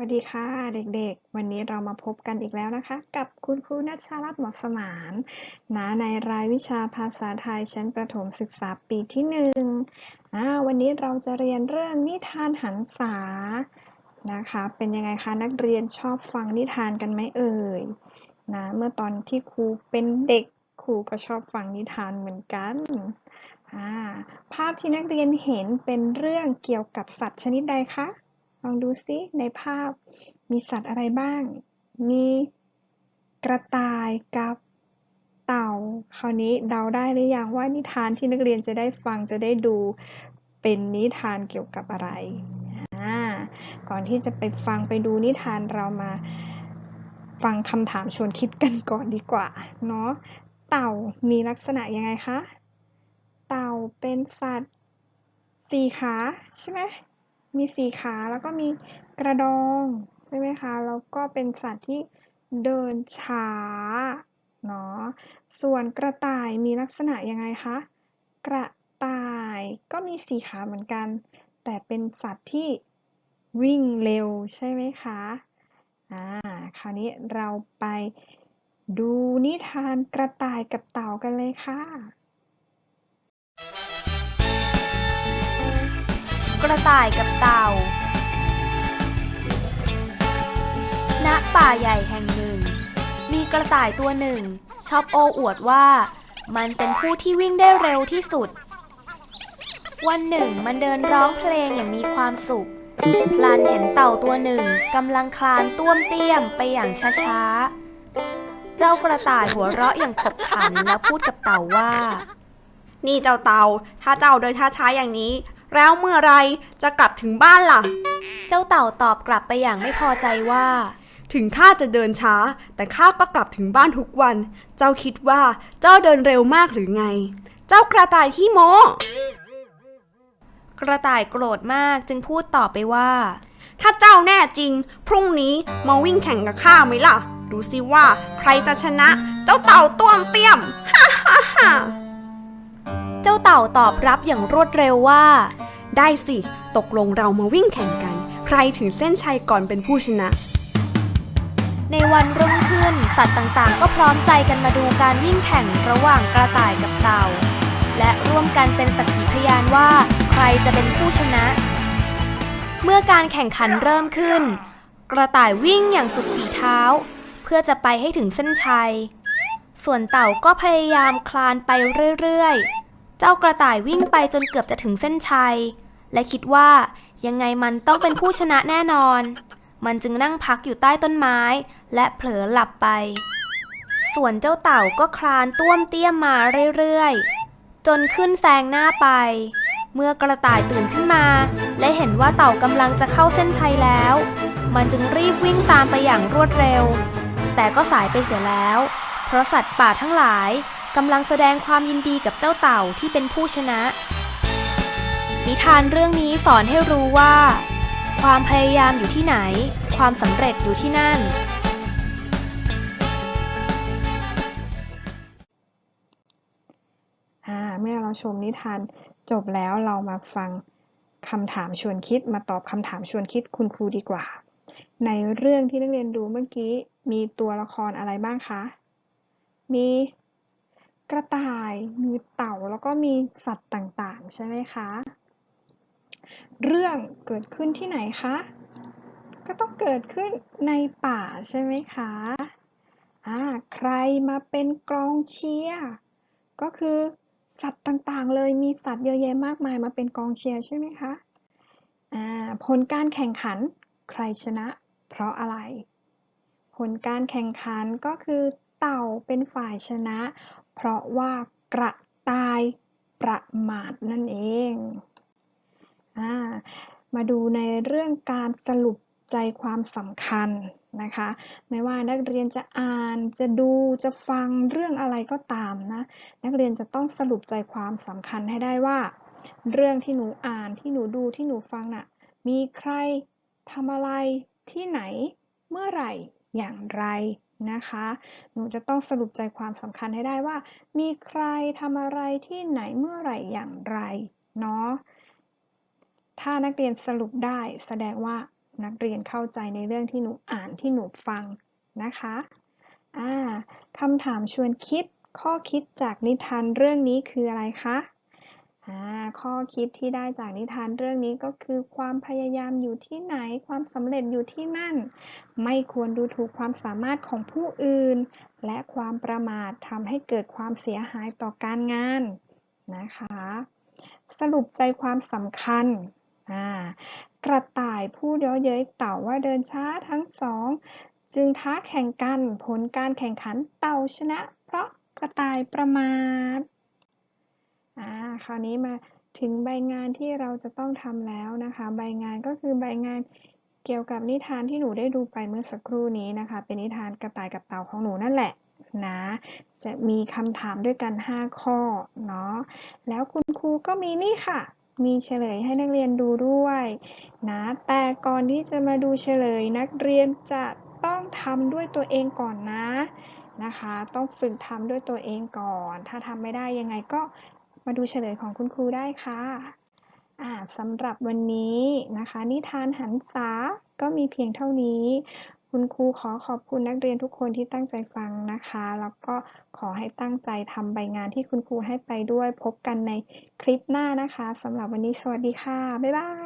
วัสดีค่ะเด็กๆ วันนี้เรามาพบกันอีกแล้วนะคะ กับคุณครูนัชชารัตน์หมอสมานนะในรายวิชาภาษาไทยชั้นประถมศึกษาปีที่หนึ่งวันนี้เราจะเรียนเรื่องนิทานหันษานะคะ เป็นยังไงคะนักเรียนชอบฟังนิทานกันไหมเอ่ยนะเมื่อตอนที่ครูเป็นเด็กครูก็ชอบฟังนิทานเหมือนกันภาพที่นักเรียนเห็นเป็นเรื่องเกี่ยวกับสัตว์ชนิดใดคะ องดูซิในภาพมีสัตว์อะไรบ้าง มีกระต่ายกับเต่า คราวนี้เดาได้หรือยังว่านิทานที่นักเรียนจะได้ฟังจะได้ดูเป็นนิทานเกี่ยวกับอะไรอ่าก่อนที่จะไปฟังไปดูนิทานเรามาฟังคำถามชวนคิดกันก่อนดีกว่าเนาะ เต่ามีลักษณะยังไงคะ เต่าเป็นสัตว์สี่ขาใช่ไหม มีสี่ขาแล้วก็มีกระดองใช่ไหมคะ แล้วก็เป็นสัตว์ที่เดินช้าเนาะ ส่วนกระต่ายมีลักษณะยังไงคะ กระต่ายก็มีสี่ขาเหมือนกัน แต่เป็นสัตว์ที่วิ่งเร็วใช่ไหมคะ อ่า คราวนี้เราไปดูนิทานกระต่ายกับเต่ากันเลยค่ะ กระต่ายกับเต่า ณ ป่าใหญ่แห่งหนึ่ง มีกระต่ายตัวหนึ่ง ชอบโอ้อวดว่า มันเป็นผู้ที่วิ่งได้เร็วที่สุด วันหนึ่งมันเดินร้องเพลงอย่างมีความสุขพลันเห็นเต่าตัวหนึ่งกำลังคลานต้วมเตี้ยมไปอย่างช้าๆ เจ้ากระต่ายหัวเราะอย่างขบขันแล้วพูดกับเต่าว่า นี่เจ้าเต่า ถ้าเจ้าเดินช้าๆอย่างนี้ แล้วเมื่อไรจะกลับถึงบ้านล่ะ เจ้าเต่าตอบกลับไปอย่างไม่พอใจว่า ถึงข้าจะเดินช้า แต่ข้าก็กลับถึงบ้านทุกวัน เจ้าคิดว่าเจ้าเดินเร็วมากหรือไง เจ้ากระต่ายที่โมกระต่ายโกรธมากจึงพูดต่อไปว่า ถ้าเจ้าแน่จริง พรุ่งนี้มาวิ่งแข่งกับข้าไหมล่ะ ดูสิว่าใครจะชนะ เจ้าเต่าต้วมเตี้ยม ฮ่าฮ่าฮ่าเจ้าเต่าตอบรับอย่างรวดเร็วว่า ได้สิ ตกลงเรามาวิ่งแข่งกัน ใครถึงเส้นชัยก่อนเป็นผู้ชนะ ในวันรุ่งขึ้น สัตว์ต่างๆ ก็พร้อมใจกันมาดูการวิ่งแข่งระหว่างกระต่ายกับเต่า และร่วมกันเป็นสักขีพยานว่าใครจะเป็นผู้ชนะ เมื่อการแข่งขันเริ่มขึ้น กระต่ายวิ่งอย่างสุดฝีเท้า เพื่อจะไปให้ถึงเส้นชัย ส่วนเต่าก็พยายามคลานไปเรื่อยๆ เจ้ากระต่ายวิ่งไปจนเกือบจะถึงเส้นชัย และคิดว่ายังไงมันต้องเป็นผู้ชนะแน่นอน มันจึงนั่งพักอยู่ใต้ต้นไม้ และเผลอหลับไป ส่วนเจ้าเต่าก็คลานต้วมเตี้ยมมาเรื่อยๆ จนขึ้นแซงหน้าไป เมื่อกระต่ายตื่นขึ้นมา และเห็นว่าเต่ากำลังจะเข้าเส้นชัยแล้ว มันจึงรีบวิ่งตามไปอย่างรวดเร็ว แต่ก็สายไปเสียแล้ว เพราะสัตว์ป่าทั้งหลาย กำลังแสดงความยินดีกับเจ้าเต่าที่เป็นผู้ชนะ นิทานเรื่องนี้สอนให้รู้ว่า ความพยายามอยู่ที่ไหน ความสำเร็จอยู่ที่นั่น อ่าเมื่อเราชมนิทานจบแล้วเรามาฟังคำถามชวนคิดมาตอบคำถามชวนคิดคุณครูดีกว่า ในเรื่องที่นักเรียนดูเมื่อกี้มีตัวละครอะไรบ้างคะ มี กระต่าย มีเต่าแล้วก็มีสัตว์ต่างๆ ใช่ไหมคะ เรื่องเกิดขึ้นที่ไหนคะ ก็ต้องเกิดขึ้นในป่าใช่ไหมคะอ่าใครมาเป็นกองเชียร์ก็คือสัตว์ต่างๆ เลยมีสัตว์เยอะแยะมากมายมาเป็นกองเชียร์ใช่ไหมคะอ่าผลการแข่งขันใครชนะ เพราะอะไร ผลการแข่งขันก็คือเต่าเป็นฝ่ายชนะ เพราะว่ากระต่ายประมาทนั่นเองอามาดูในเรื่องการสรุปใจความสำคัญนะคะ ไม่ว่านักเรียนจะอ่านจะดูจะฟังเรื่องอะไรก็ตามนะ นักเรียนจะต้องสรุปใจความสำคัญให้ได้ว่า เรื่องที่หนูอ่านที่หนูดูที่หนูฟังน่ะมีใครทำอะไรที่ไหนเมื่อไหร่อย่างไร นะคะ หนูจะต้องสรุปใจความสำคัญให้ได้ว่า มีใครทำอะไรที่ไหนเมื่อไหร่อย่างไรเนาะ ถ้านักเรียนสรุปได้แสดงว่านักเรียนเข้าใจในเรื่องที่หนูอ่านที่หนูฟังนะคะอ่าคำถามชวนคิดข้อคิดจากนิทานเรื่องนี้คืออะไรคะ อ่าข้อคิดที่ได้จากนิทานเรื่องนี้ก็คือความพยายามอยู่ที่ไหนความสำเร็จอยู่ที่นั่น ไม่ควรดูถูกความสามารถของผู้อื่น และความประมาททำให้เกิดความเสียหายต่อการงานนะคะ สรุปใจความสำคัญอ่ากระต่ายพูดเย้อเย้ยเต่าว่าเดินช้าทั้งสอง จึงท้าแข่งกันผลการแข่งขันเต่าชนะ เพราะกระต่ายประมาท คราวนี้มาถึงใบงานที่เราจะต้องทำแล้วนะคะ ใบงานก็คือใบงานเกี่ยวกับนิทานที่หนูได้ดูไปเมื่อสักครู่นี้นะคะ เป็นนิทานกระต่ายกับเต่าของหนูนั่นแหละนะจะมีคำถามด้วยกัน 5 ข้อเนาะแล้วคุณครูก็มีนี่ค่ะ มีเฉลยให้นักเรียนดูด้วยนะแต่ก่อนที่จะมาดูเฉลยนักเรียนจะต้องทำด้วยตัวเองก่อนนะนะคะ ต้องฝึกทำด้วยตัวเองก่อน ถ้าทำไม่ได้ยังไงก็ มาดูเฉลยของคุณครูได้ค่ะอ่าสำหรับวันนี้นะคะ นิทานหันษาก็มีเพียงเท่านี้ คุณครูขอขอบคุณนักเรียนทุกคนที่ตั้งใจฟังนะคะ แล้วก็ขอให้ตั้งใจทำใบงานที่คุณครูให้ไปด้วย พบกันในคลิปหน้านะคะสำหรับวันนี้สวัสดีค่ะ บ๊ายบาย